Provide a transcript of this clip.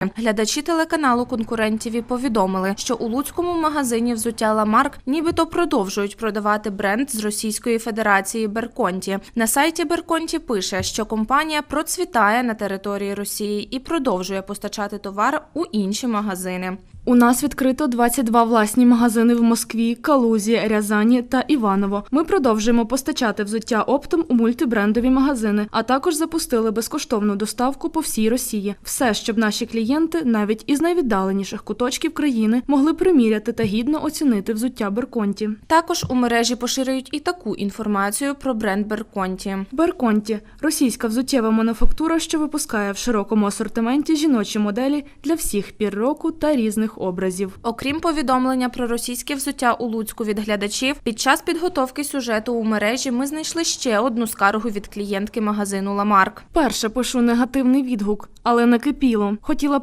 Глядачі телеканалу конкурентів повідомили, що у луцькому магазині взуття Ламарк нібито продовжують продавати бренд з Російської Федерації Берконті. На сайті Берконті пише, що компанія процвітає на території Росії і продовжує постачати товар у інші магазини. У нас відкрито 22 власні магазини в Москві, Калузі, Рязані та Іваново. Ми продовжуємо постачати взуття оптом у мультибрендові магазини, а також запустили безкоштовну доставку по всій Росії. Все, щоб наші клієнти, навіть із найвіддаленіших куточків країни, могли приміряти та гідно оцінити взуття Берконті. Також у мережі поширюють і таку інформацію про бренд Берконті. Берконті російська взуттєва мануфактура, що випускає в широкому асортименті жіночі моделі для всіх пір року та різних образів. Окрім повідомлення про російське взуття у Луцьку від глядачів, під час підготовки сюжету у мережі ми знайшли ще одну скаргу від клієнтки магазину Ламарк. Перше пишу негативний відгук, але накипіло. Хотіла